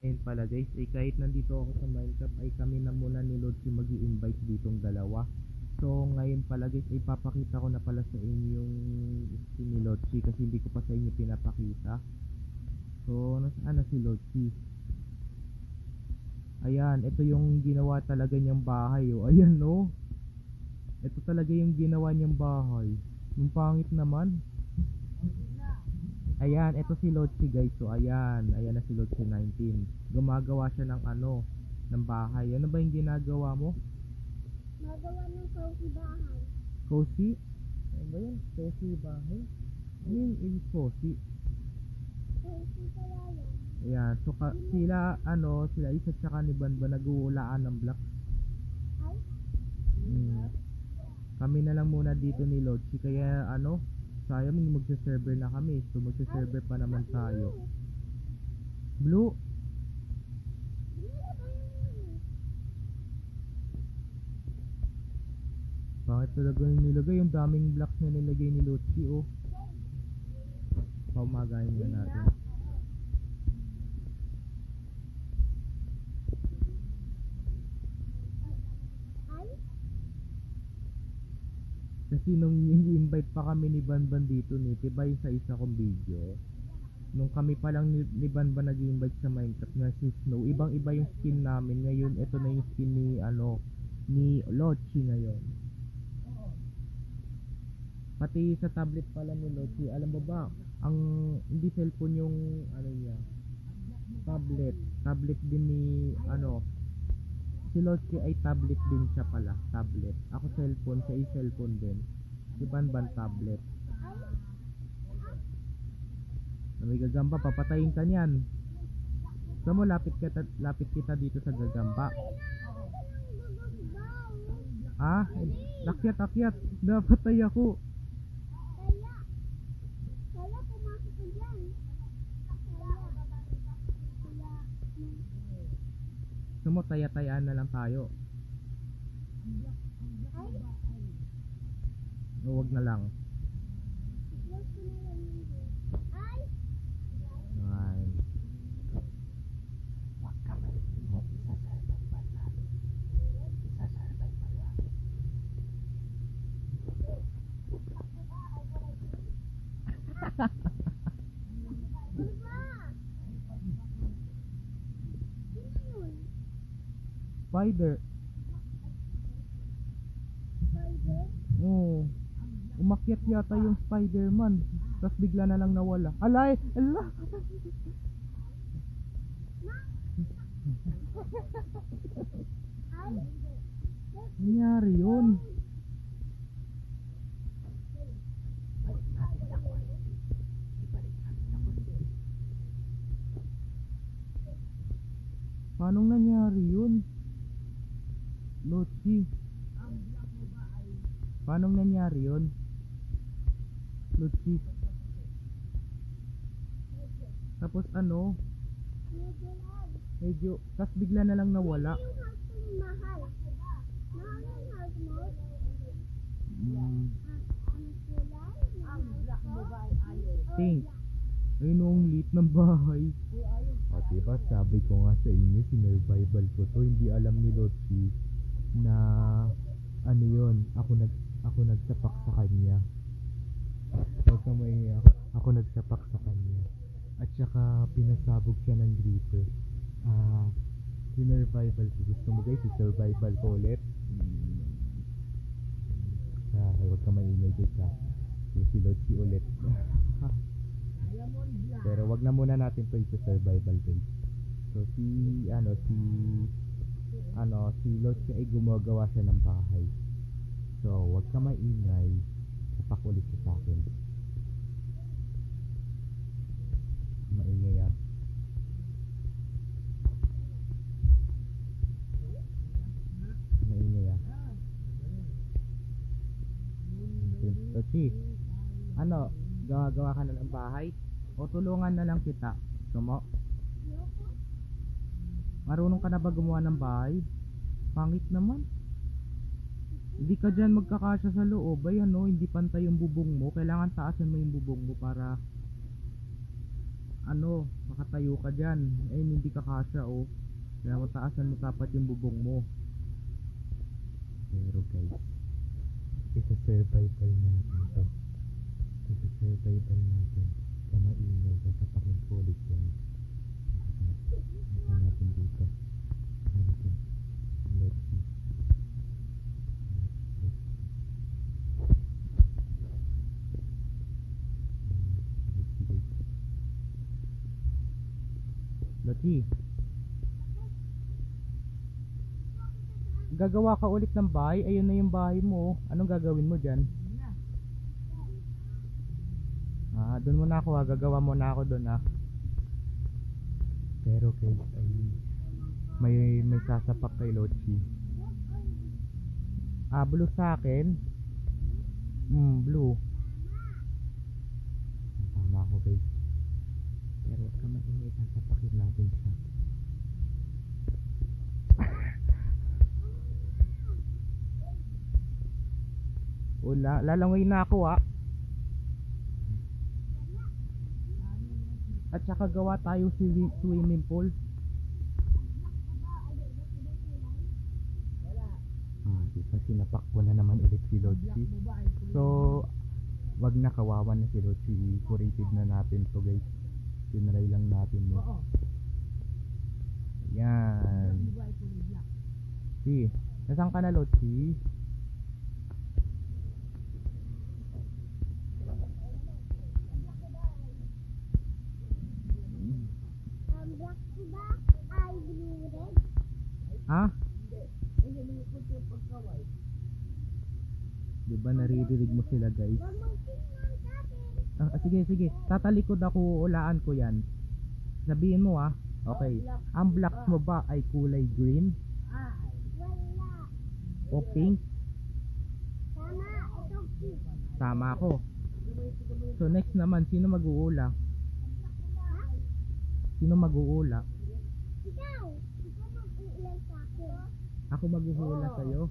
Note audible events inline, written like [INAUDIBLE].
Ayun pala guys, eh kahit nandito ako sa Minecraft ay kami na muna ni Lord mag invite ditong dalawa. So ngayon pala guys, ay papakita ko na pala sa inyo yung skin ni Lordsi kasi hindi ko pa sa inyo pinapakita. So nasaan na si Lordsi? Ayan, ito yung ginawa talaga niyang bahay oh. Ayan no. Ito talaga yung ginawa niyang bahay. Yung pangit naman. Ayan, ito si Lotsi guys. So, ayan. Ayan na si Lotsi 19. Gumagawa siya ng ano, ng bahay. Ano ba yung ginagawa mo? Magawa ng cozy bahay. Cozy? Ano ba yun? Cozy bahay? Ano yung cozy? Cozy kaya yan. Ayan. So, ka, sila, ano, sila isa tsaka ni Banba nag-uulaan ng block. Ay, Mm. Kami na lang muna dito ni Lotsi. Kaya, ano, sayang magsa-server na kami. So, magsa-server pa naman tayo. Blue? Bakit talaga yung nilagay? Yung daming blocks na nilagay ni Lotsi, oh. Paumagayin na natin. ay, Kasi nung i-invite pa kami ni Banban dito ni, yung sa isa kong video, nung kami pa lang ni, ni Banban nag-invite sa Minecraft na si Snow, ibang iba yung skin namin. Ngayon, ito na yung skin ni, ano, ni Lochi ngayon. Pati sa tablet pala ni Lochi, alam mo ba, ang hindi cellphone yung, ano niya, tablet. Tablet din ni, ano, si Lochi ay tablet din siya pala, tablet. Ako cellphone, siya ay cellphone din. Si Banban tablet. May gagamba, papatayin ka niyan. Gusto mo, lapit kita, lapit kita dito sa gagamba. Ah, akyat, akyat. Napatay ako. kaya. Kaya pumasok ko dyan. Kaya. Kaya. Gusto mo, taya-tayaan na lang tayo. Ay, O, wag na lang. Ay, Ay. diba? Sino yun? Spider. Spider? Oo. Umakyat yata yung Spider-Man. Tapos bigla na lang nawala. Alay! Ala! Ay, Nangyari yun. Paano nangyari yun? Lotsi. Paano nangyari yun? Lotsi. Tapos ano, medyo tapos bigla na lang nawala. Mm, pink. Ayun ang lit ng bahay. O diba, sabi ko nga sa inyo, sinurvival ko to. Hindi alam ni Lotsi na ano yun, ako nag ako nagsapak sa kanya. Huwag ka maiiyak. Ako nagsapak sa kanya. At saka pinasabog siya ng creeper. Ah, sinurvival ko. Gusto mo guys, survival ko ulit. Hmm. Ah, huwag ka maingay guys ha. Yung si Lotsi ulit. [LAUGHS] Pero wag na muna natin to sa survival guys. So si ano si ano si Lotsi ay gumagawa siya ng bahay. So wag ka maingay. Tapak ulit ka sa akin. Maingay ah. Maingay ah. Okay. Lotsi, ano, gagawa ka na ng bahay? O tulungan na lang kita. Gusto mo? Marunong ka na ba gumawa ng bahay? Pangit naman. Hindi ka dyan magkakasya sa loob. Ayan no, hindi pantay yung bubong mo. Kailangan taasan mo yung bubong mo para ano, makatayo ka dyan. Eh, hindi ka kasya, oh. Kaya mataasan mo dapat yung bubong mo. Pero guys, isa-survival natin to. Isa-survival natin. Sa maingay, sasapakin ko ulit yan. Lati. Gagawa ka ulit ng bahay. Ayun na yung bahay mo. Anong gagawin mo dyan? Ah, doon muna ako ah. Gagawa muna ako doon ah. Pero guys, ay may may sasapak kay Lochi. Ah, blue sa akin. Hmm, blue. Tama ako guys. Pero huwag ka maingay, sasapakin natin siya. [LAUGHS] Wala, lalangoy na ako ah. At saka gawa tayo si swimming pool. Ah, di ba sinapak ko na naman ulit si Lotsi. So, wag na kawawa na si Lotsi. Curated na natin to guys. Tinry lang natin mo. Oo. Yan. Diba? Si, nasaan ka na Lotsi? Black ba blue red? Ha? Hindi lumipot yung pagkaway. Di ba naririnig mo sila guys? Ah, ah, sige, sige. Tatalikod ako, ulaan ko yan. Sabihin mo ah. Okay. Ang blocks mo ba ay kulay green. Wala. o pink? Tama, ito pink. Tama ako. So next naman, sino mag-uula? Sino mag-uula? Ikaw. Ikaw mag-uulan sa akin. Ako mag-uula sa'yo.